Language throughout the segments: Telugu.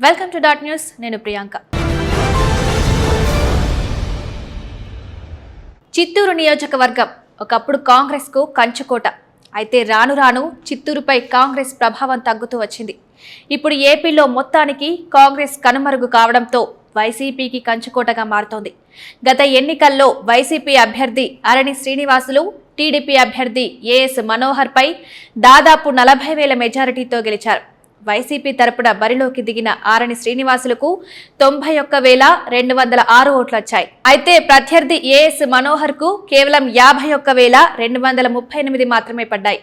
Welcome to dot news. నేను ప్రియాంక. చిత్తూరు నియోజకవర్గం ఒకప్పుడు కాంగ్రెస్కు కంచుకోట. అయితే రాను రాను చిత్తూరుపై కాంగ్రెస్ ప్రభావం తగ్గుతూ వచ్చింది. ఇప్పుడు ఏపీలో మొత్తానికి కాంగ్రెస్ కనుమరుగు కావడంతో వైసీపీకి కంచుకోటగా మారుతోంది. గత ఎన్నికల్లో వైసీపీ అభ్యర్థి అరణి శ్రీనివాసులు టీడీపీ అభ్యర్థి ఏఎస్ మనోహర్పై దాదాపు నలభై వేల మెజారిటీతో గెలిచారు. వైసీపీ తరపున బరిలోకి దిగిన ఆరణి శ్రీనివాసులకు తొంభై ఒక్క వేల రెండు వందల ఆరు ఓట్లు వచ్చాయి. అయితే ప్రత్యర్థి ఏఎస్ మనోహర్కు కేవలం యాభై ఒక్క వేల రెండు వందల ముప్పై ఎనిమిది మాత్రమే పడ్డాయి.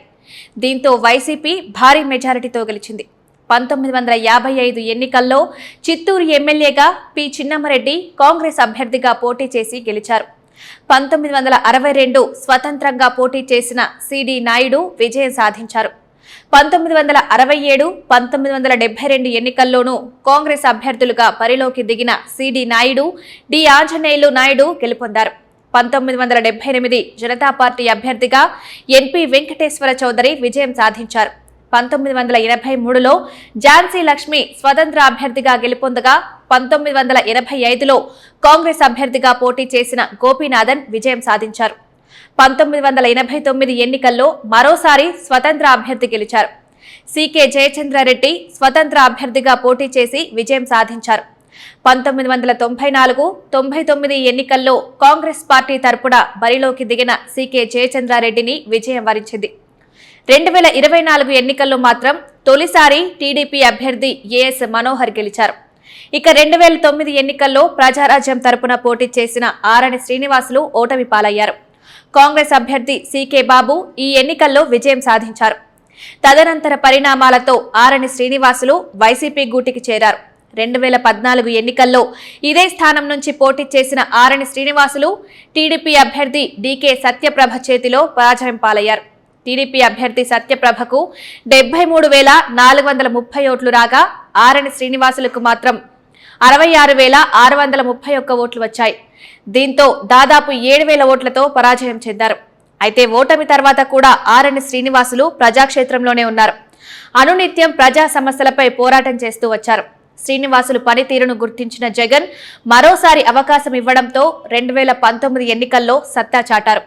దీంతో వైసీపీ భారీ మెజారిటీతో గెలిచింది. పంతొమ్మిది వందల యాభై ఐదు ఎన్నికల్లో చిత్తూరు ఎమ్మెల్యేగా పి చిన్నమరెడ్డి కాంగ్రెస్ అభ్యర్థిగా పోటీ చేసి గెలిచారు. పంతొమ్మిది వందల అరవై రెండు స్వతంత్రంగా పోటీ చేసిన సిడి నాయుడు విజయం సాధించారు. పంతొమ్మిది వందల అరవై ఏడు పంతొమ్మిది వందల డెబ్బై రెండు ఎన్నికల్లోనూ కాంగ్రెస్ అభ్యర్థులుగా పరిలోకి దిగిన C D Naidu D. Anjaneyulu Naidu గెలుపొందారు. పంతొమ్మిది వందల డెబ్బై ఎనిమిది జనతా పార్టీ అభ్యర్థిగా ఎన్పి వెంకటేశ్వర చౌదరి విజయం సాధించారు. పంతొమ్మిది వందల ఎనభై మూడులో ఝాన్సీ లక్ష్మి స్వతంత్ర అభ్యర్థిగా గెలుపొందగా పంతొమ్మిది వందల ఎనభై ఐదులో కాంగ్రెస్ అభ్యర్థిగా పోటీ చేసిన గోపీనాథన్ విజయం సాధించారు. పంతొమ్మిది వందల ఎనభై తొమ్మిది ఎన్నికల్లో మరోసారి స్వతంత్ర అభ్యర్థి గెలిచారు. సీకే జయచంద్రారెడ్డి స్వతంత్ర అభ్యర్థిగా పోటీ చేసి విజయం సాధించారు. పంతొమ్మిది వందల తొంభై నాలుగు తొంభై తొమ్మిది ఎన్నికల్లో కాంగ్రెస్ పార్టీ తరపున బరిలోకి దిగిన సీకే జయచంద్రారెడ్డిని విజయం వరించింది. రెండు వేల ఇరవై నాలుగు ఎన్నికల్లో మాత్రం తొలిసారి టీడీపీ అభ్యర్థి ఏఎస్ మనోహర్ గెలిచారు. ఇక రెండు వేల తొమ్మిది ఎన్నికల్లో ప్రజారాజ్యం తరపున పోటీ చేసిన ఆరణి శ్రీనివాసులు ఓటమి పాలయ్యారు కాంగ్రెస్ అభ్యర్థి సీకే బాబు ఈ ఎన్నికల్లో విజయం సాధించారు. తదనంతర పరిణామాలతో ఆరణి శ్రీనివాసులు వైసీపీ గూటికి చేరారు. రెండు వేల పద్నాలుగు ఎన్నికల్లో ఇదే స్థానం నుంచి పోటీ చేసిన ఆరణి శ్రీనివాసులు టీడీపీ అభ్యర్థి డీకే సత్యప్రభ చేతిలో పరాజయం పాలయ్యారు. టీడీపీ అభ్యర్థి సత్యప్రభకు డెబ్బై మూడు వేల నాలుగు వందల ముప్పై ఓట్లు రాగా ఆరణి శ్రీనివాసులకు మాత్రం అరవై ఆరు వేల ఆరు వందల ముప్పై ఒక్క ఓట్లు వచ్చాయి. దీంతో దాదాపు ఏడు వేల ఓట్లతో పరాజయం చెందారు. అయితే ఓటమి తర్వాత కూడా ఆరణి శ్రీనివాసులు ప్రజాక్షేత్రంలోనే ఉన్నారు. అనునిత్యం ప్రజా సమస్యలపై పోరాటం చేస్తూ వచ్చారు. శ్రీనివాసులు పనితీరును గుర్తించిన జగన్ మరోసారి అవకాశం ఇవ్వడంతో రెండు వేల పంతొమ్మిది ఎన్నికల్లో సత్తా చాటారు.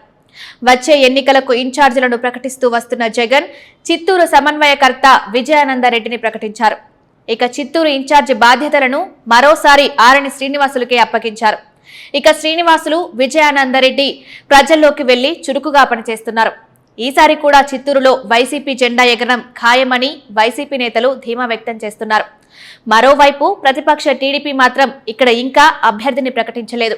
వచ్చే ఎన్నికలకు ఇన్ఛార్జీలను ప్రకటిస్తూ వస్తున్న జగన్ చిత్తూరు సమన్వయకర్త విజయానందరెడ్డిని ప్రకటించారు. ఇక చిత్తూరు ఇన్ఛార్జి బాధ్యతలను మరోసారి ఆరణి శ్రీనివాసులకే అప్పగించారు. ఇక శ్రీనివాసులు విజయానందరెడ్డి ప్రజల్లోకి వెళ్ళి చురుకుగా పనిచేస్తున్నారు. ఈసారి కూడా చిత్తూరులో వైసీపీ జెండా ఎగరడం ఖాయమని వైసీపీ నేతలు ధీమా వ్యక్తం చేస్తున్నారు. మరోవైపు ప్రతిపక్ష టీడీపీ మాత్రం ఇక్కడ ఇంకా అభ్యర్థిని ప్రకటించలేదు.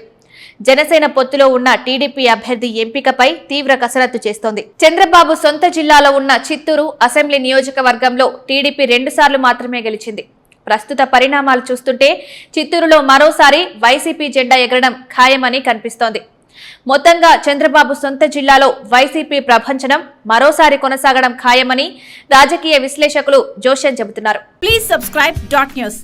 జనసేన పొత్తులో ఉన్న టీడీపీ అభ్యర్థి ఎంపికపై తీవ్ర కసరత్తు చేస్తోంది. చంద్రబాబు సొంత జిల్లాలో ఉన్న చిత్తూరు అసెంబ్లీ నియోజకవర్గంలో టీడీపీ రెండుసార్లు మాత్రమే గెలిచింది. ప్రస్తుత పరిణామాలు చూస్తుంటే చిత్తూరులో మరోసారి వైసీపీ జెండా ఎగరడం ఖాయమని కనిపిస్తోంది. మొత్తంగా చంద్రబాబు సొంత జిల్లాలో వైసీపీ ప్రభంచనం మరోసారి కొనసాగడం ఖాయమని రాజకీయ విశ్లేషకులు జోషన్ చెబుతున్నారు. Please subscribe dot news